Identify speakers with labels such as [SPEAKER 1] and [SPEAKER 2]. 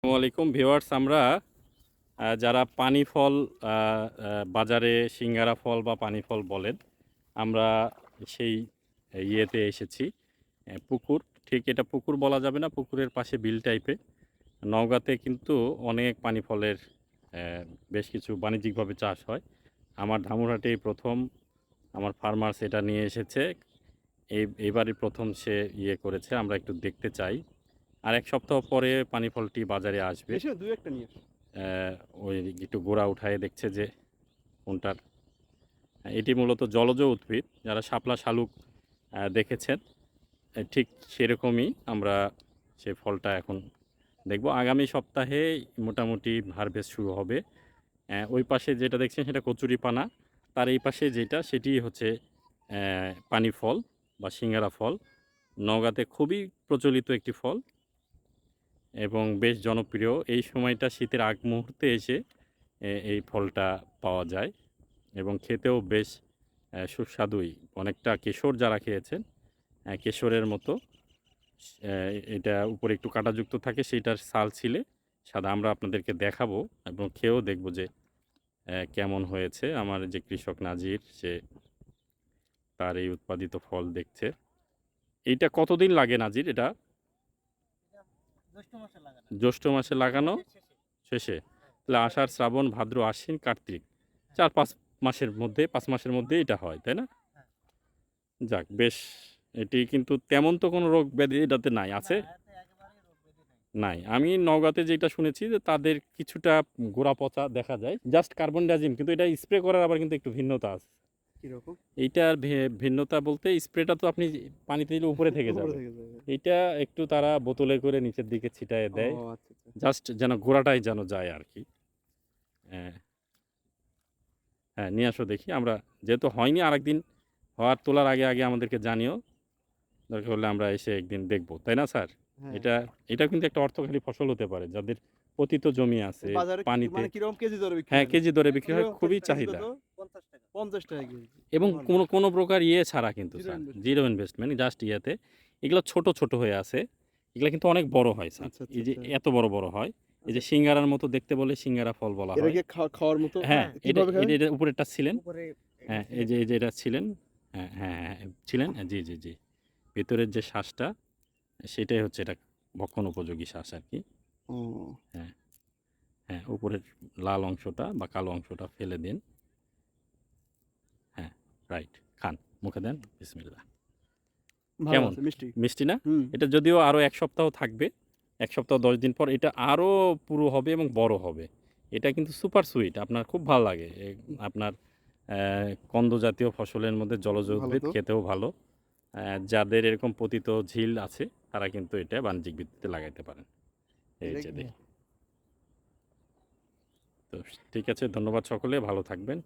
[SPEAKER 1] আসসালামু আলাইকুম ভিউয়ার্স, আমরা যারা পানি ফল বাজারে সিঙ্গারা ফল বা পানি ফল বলেন, আমরা সেই ইয়েতে এসেছি পুকুর। ঠিক এটা পুকুর বলা যাবে না, পুকুরের পাশে বিল টাইপে। নওগাঁতে কিন্তু অনেক পানি ফলের বেশ কিছু বাণিজ্যিকভাবে চাষ হয়। আমার ধামুরহাটেই প্রথম, আমার ফার্মার্স এটা নিয়ে এসেছে। এই এবারই প্রথম সে ইয়ে করেছে, আমরা একটু দেখতে চাই। আর এক সপ্তাহ পরে পানি ফলটি বাজারে আসবে।
[SPEAKER 2] দুই একটা নিয়ে
[SPEAKER 1] ওই একটু গোড়া উঠায় দেখছে যে কোনটার। এটি মূলত জলজ উদ্ভিদ যারা শাপলা শালুক দেখেছেন। ঠিক সেরকমই আমরা সে ফলটা এখন দেখব। আগামী সপ্তাহে মোটামুটি হারভেস্ট শুরু হবে। ওই পাশে যেটা দেখছেন সেটা কচুরি পানা। তার এই পাশে যেটা সেটি হচ্ছে পানি ফল বা সিঙ্গারা ফল। নওগাঁতে খুবই প্রচলিত একটি ফল। এবং বেশ জনপ্রিয়। এই সময়টা শীতের আগ মুহূর্তে এসে এই ফলটা পাওয়া যায় এবং খেতেও বেশ সুস্বাদুই। অনেকটা কেশর যারা খেয়েছেন কেশরের মতো এটা উপরে একটু কাঁটাযুক্ত থাকে, সেইটার সাল ছিলে। সাদা আমরা আপনাদেরকে দেখাবো এবং খেয়েও দেখব যে কেমন হয়েছে। আমার যে কৃষক নাজির, সে তার এই উৎপাদিত ফল দেখছে। এইটা কতদিন লাগে নাজির এটা?
[SPEAKER 3] জ্যৈষ্ঠ মাসে লাগানো। শেষে।
[SPEAKER 1] তাহলে আষাঢ় শ্রাবণ ভাদ্র আশ্বিন কার্তিক। চার পাঁচ মাসের মধ্যে পাঁচ মাসের মধ্যে এটা হয় তাই না? যাক বেশ। এটি কিন্তু তেমন তো কোনো রোগ ব্যাধি এটাতে নাই আছে?
[SPEAKER 3] নাই।
[SPEAKER 1] আমি নওগাঁতে যেটা শুনেছি যে তাদের কিছুটা গোড়া পচা দেখা যায় জাস্ট কার্বন ডাইজিম কিন্তু এটা স্প্রে করার আবার কিন্তু একটু ভিন্নতা আছে।
[SPEAKER 2] কীরকম?
[SPEAKER 1] এইটার ভিন্নতা বলতে স্প্রেটা তো আপনি পানিতে দিলে উপরে থেকে যাবে। একটু তারা বোতলে করে নিচের দিকে ছিটায় দেয়।
[SPEAKER 2] আচ্ছা, আচ্ছা।
[SPEAKER 1] জাস্ট যেন গোড়াটাই যেন যায় আর কি। হ্যাঁ। হ্যাঁ নিয়ে আসো দেখি। আমরা যেহেতু হয়নি আরেকদিন হওয়ার তোলার আগে আগে আমাদেরকে জানিও। দরকার হলে আমরা এসে একদিন দেখব তাই না স্যার?
[SPEAKER 2] হ্যাঁ।
[SPEAKER 1] এটা এটা কিন্তু একটা অর্থকারী ফসল হতে পারে। যাদের পতিত জমি আছে পানিতে
[SPEAKER 2] মানে কীরকম কেজি দরে বিক্রি
[SPEAKER 1] হ্যাঁ কেজি দরে বিক্রি হয় খুবই চাহিদা?
[SPEAKER 3] পঞ্চাশ টাকা।
[SPEAKER 2] কেজি।
[SPEAKER 1] এবং কোনো কোনো প্রকার ইয়ে ছাড়া কিন্তু স্যার জিরো ইনভেস্টমেন্ট জাস্ট ইয়েতে। এগুলো ছোট ছোট হয়ে আছে এগুলো কিন্তু অনেক বড় হয় স্যার।
[SPEAKER 2] আচ্ছা, আচ্ছা,
[SPEAKER 1] এই যে
[SPEAKER 2] আচ্ছা।
[SPEAKER 1] এত বড় বড় হয় এই যে সিঙ্গারার মতো দেখতে বলে সিঙ্গারা ফল বলা হয়।
[SPEAKER 2] খাওয়ার মতো?
[SPEAKER 1] হ্যাঁ এটা
[SPEAKER 2] খায়?
[SPEAKER 1] এটা- এটা উপরেরটা ছিলেন। হ্যাঁ এই যে এই যে এটা ছিলেন। হ্যাঁ হ্যাঁ হ্যাঁ হ্যাঁ, ছিলেন। হ্যাঁ, জি জি জি। ভেতরের যে শ্বাসটা সেটাই হচ্ছে এটা ভক্ষণ উপযোগী শ্বাস আর কি।
[SPEAKER 2] হ্যাঁ
[SPEAKER 1] হ্যাঁ উপরের লাল অংশটা বা কালো অংশটা ফেলে দিন। হ্যাঁ রাইট খান মুখে দেন বিসমিল্লাহ।
[SPEAKER 2] ভালো
[SPEAKER 1] কেমন?
[SPEAKER 2] মিষ্টি?
[SPEAKER 1] মিষ্টি না? এটা যদিও আরও এক সপ্তাহ থাকবে এক সপ্তাহ দশ দিন পর এটা আরও পুরো হবে এবং বড় হবে। এটা কিন্তু সুপার সুইট আপনার খুব ভালো লাগে। আপনার কন্দ জাতীয় ফসলের মধ্যে জলজ উদ্ভিদ খেতেও ভালো। যাদের এরকম পতিত ঝিল আছে তারা কিন্তু এটা বাণিজ্যিক ভিত্তিতে লাগাইতে পারেন। এই যে দেখি। তো ঠিক আছে ধন্যবাদ সকলে ভালো থাকবেন।